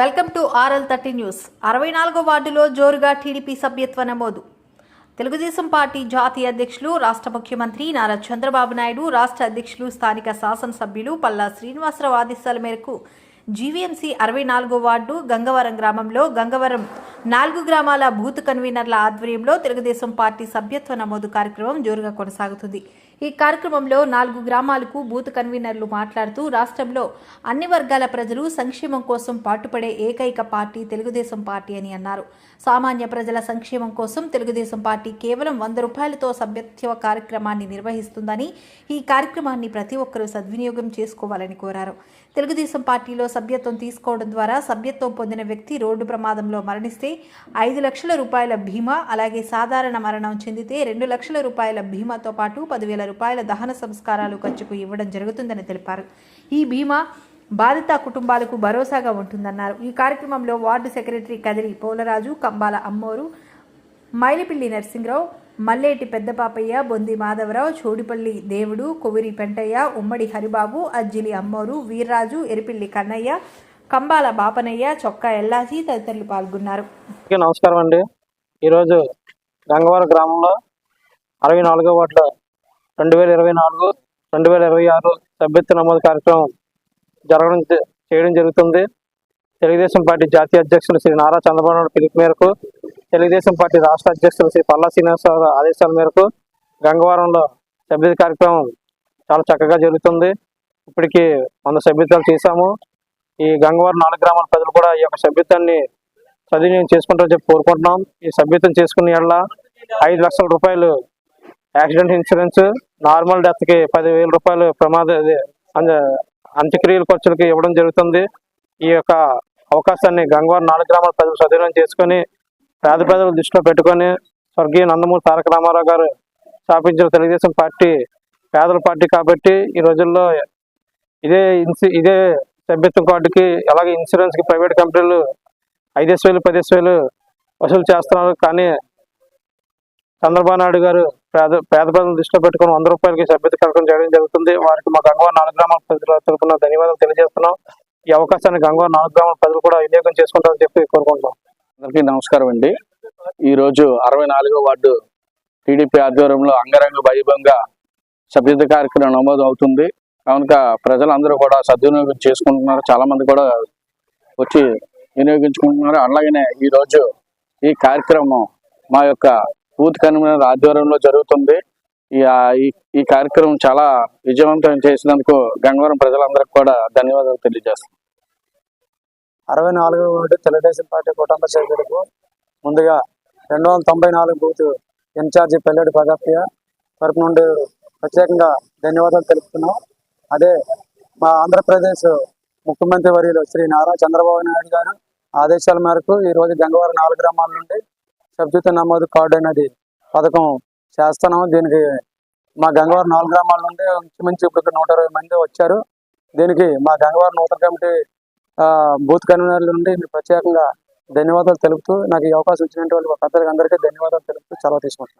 Welcome to RL thirty news. అరవై నాలుగో వార్డులో జోరుగా టీడీపీ సభ్యత్వ నమోదు. తెలుగుదేశం పార్టీ జాతీయ అధ్యక్షులు రాష్ట్ర ముఖ్యమంత్రి నారా చంద్రబాబు నాయుడు రాష్ట్ర అధ్యక్షులు స్థానిక శాసనసభ్యులు పల్లా శ్రీనివాసరావు ఆదేశాల మేరకు జీవీఎంసీ అరవై నాలుగో వార్డు గంగవరం గ్రామంలో గంగవరం నాలుగు గ్రామాల బూత్ కన్వీనర్ల ఆధ్వర్యంలో తెలుగుదేశం పార్టీ సభ్యత్వ నమోదు కార్యక్రమం జోరుగా కొనసాగుతుంది. ఈ కార్యక్రమంలో నాలుగు గ్రామాలకు బూత్ కన్వీనర్లు మాట్లాడుతూ రాష్ట్రంలో అన్ని వర్గాల ప్రజలు సంక్షేమం కోసం పాటుపడే ఏకైక పార్టీ తెలుగుదేశం పార్టీ అని అన్నారు. సామాన్య ప్రజల సంక్షేమం కోసం తెలుగుదేశం పార్టీ కేవలం వంద రూపాయలతో సభ్యత్వ కార్యక్రమాన్ని నిర్వహిస్తుందని ఈ కార్యక్రమాన్ని ప్రతి ఒక్కరూ సద్వినియోగం చేసుకోవాలని కోరారు. తెలుగుదేశం పార్టీలో సభ్యత్వం తీసుకోవడం ద్వారా సభ్యత్వం పొందిన వ్యక్తి రోడ్డు ప్రమాదంలో మరణిస్తే ఐదు లక్షల రూపాయల బీమా అలాగే సాధారణ మరణం చెందితే రెండు లక్షల రూపాయల బీమాతో పాటు పదివేల రూపాయల దహన సంస్కారాలు ఖర్చుకు ఇవ్వడం జరుగుతుందని తెలిపారు. ఈ బీమా బాధిత కుటుంబాలకు భరోసాగా ఉంటుందన్నారు. ఈ కార్యక్రమంలో వార్డు సెక్రటరీ కదిరి పోలరాజు కంబాల అమ్మోరు మైలిపిల్లి నరసింహరావు మల్లేటి పెద్దపాపయ్య బొంది మాధవరావు చోడిపల్లి దేవుడు కొవిరి పెంటయ్య ఉమ్మడి హరిబాబు అజ్జిలి అమ్మోరు వీర్రాజు ఎరిపిల్లి కన్నయ్య కంబాల బాపనయ్య చొక్కా ఎల్లాసి తదితరులు పాల్గొన్నారు. నమస్కారం అండి. ఈరోజు గంగవరం గ్రామంలో అరవై నాలుగో వార్డులో రెండు వేల ఇరవై నాలుగు రెండు వేల ఇరవై ఆరు సభ్యత్వ నమోదు కార్యక్రమం జరగడం చేయడం జరుగుతుంది. తెలుగుదేశం పార్టీ జాతీయ అధ్యక్షులు శ్రీ నారా చంద్రబాబు నాయుడు పిలుపు మేరకు తెలుగుదేశం పార్టీ రాష్ట్ర అధ్యక్షులు శ్రీ పల్లా శ్రీనివాసరావు ఆదేశాల మేరకు గంగవరంలో సభ్యత కార్యక్రమం చాలా చక్కగా జరుగుతుంది. ఇప్పటికీ వంద సభ్యత్వాలు చేశాము. ఈ గంగవరం నాలుగు గ్రామాల ప్రజలు కూడా ఈ యొక్క సభ్యత్వాన్ని సద్వినియోగం చేసుకుంటారని చెప్పి కోరుకుంటున్నాం. ఈ సభ్యత్వం చేసుకునే ఏళ్ళ ఐదు లక్షల రూపాయలు యాక్సిడెంట్ ఇన్సూరెన్స్ నార్మల్ డెత్కి పదివేల రూపాయలు ప్రమాద అంత్యక్రియల ఖర్చులకి ఇవ్వడం జరుగుతుంది. ఈ యొక్క అవకాశాన్ని గంగవారం నాలుగు గ్రామాల ప్రజలు సద్వినియోగం చేసుకొని పేద ప్రజలు దృష్టిలో పెట్టుకొని స్వర్గీయ నందమూరి తారక రామారావు గారు స్థాపించిన తెలుగుదేశం పార్టీ పేదల పార్టీ కాబట్టి ఈ రోజుల్లో ఇదే ఇన్సి ఇదే సభ్యత్వం కార్డుకి అలాగే ఇన్సూరెన్స్కి ప్రైవేట్ కంపెనీలు ఐదేసి వేలు పదేసి వేలు వసూలు చేస్తున్నారు. కానీ చంద్రబాబు నాయుడు గారు పేద పేద ప్రజలు దృష్టిలో పెట్టుకుని వంద రూపాయలకి సభ్యత కార్యక్రమం చేయడం జరుగుతుంది. వారికి మా గంగవారం నాలుగు గ్రామాల ప్రజల తరఫున ధన్యవాదాలు తెలియజేస్తున్నాం. ఈ అవకాశాన్ని గంగవారు నాలుగు గ్రామాల ప్రజలు కూడా వినియోగం చేసుకుంటారని చెప్పి కోరుకుంటున్నాం. అందరికీ నమస్కారం అండి. ఈరోజు అరవై నాలుగో వార్డు టీడీపీ ఆధ్వర్యంలో అంగరంగ వైభవంగా సభ్యత కార్యక్రమం నమోదు అవుతుంది. కనుక ప్రజలందరూ కూడా సద్వినియోగం చేసుకుంటున్నారు. చాలా మంది కూడా వచ్చి వినియోగించుకుంటున్నారు. అలాగనే ఈరోజు ఈ కార్యక్రమం మా యొక్క బూత్ కన్వీనర్ ఆధ్వర్యంలో జరుగుతుంది. ఈ కార్యక్రమం చాలా విజయవంతం చేసినందుకు గంగవరం ప్రజలందరికీ కూడా ధన్యవాదాలు తెలియజేస్తాం అరవై నాలుగు తెలుగుదేశం పార్టీ కుటుంబ సభ్యులకు ముందుగా రెండు వందల తొంభై నాలుగు బూత్ ఇన్ఛార్జి పెల్లడి ప్రజాప్రియ తరపు నుండి ప్రత్యేకంగా ధన్యవాదాలు తెలుపుతున్నాం. అదే మా ఆంధ్రప్రదేశ్ ముఖ్యమంత్రి వర్యులు శ్రీ నారా చంద్రబాబు నాయుడు గారు ఆదేశాల మేరకు ఈ రోజు గంగవరం నాలుగు గ్రామాల నుండి సభ్యత నమోదు కార్డు అనేది పథకం చేస్తున్నాము. దీనికి మా గంగవారు నాలుగు గ్రామాల నుండి మంచి ఇప్పుడు నూట ఇరవై మంది వచ్చారు. దీనికి మా గంగవారు నూతన కమిటీ ఆ, బూత్ కన్వీనర్ల నుండి మీరు ప్రత్యేకంగా ధన్యవాదాలు తెలుపుతూ నాకు ఈ అవకాశం ఇచ్చినటువంటి పెద్దలకు అందరికీ ధన్యవాదాలు తెలుపుతూ చాలా తీసుకుంటున్నాను.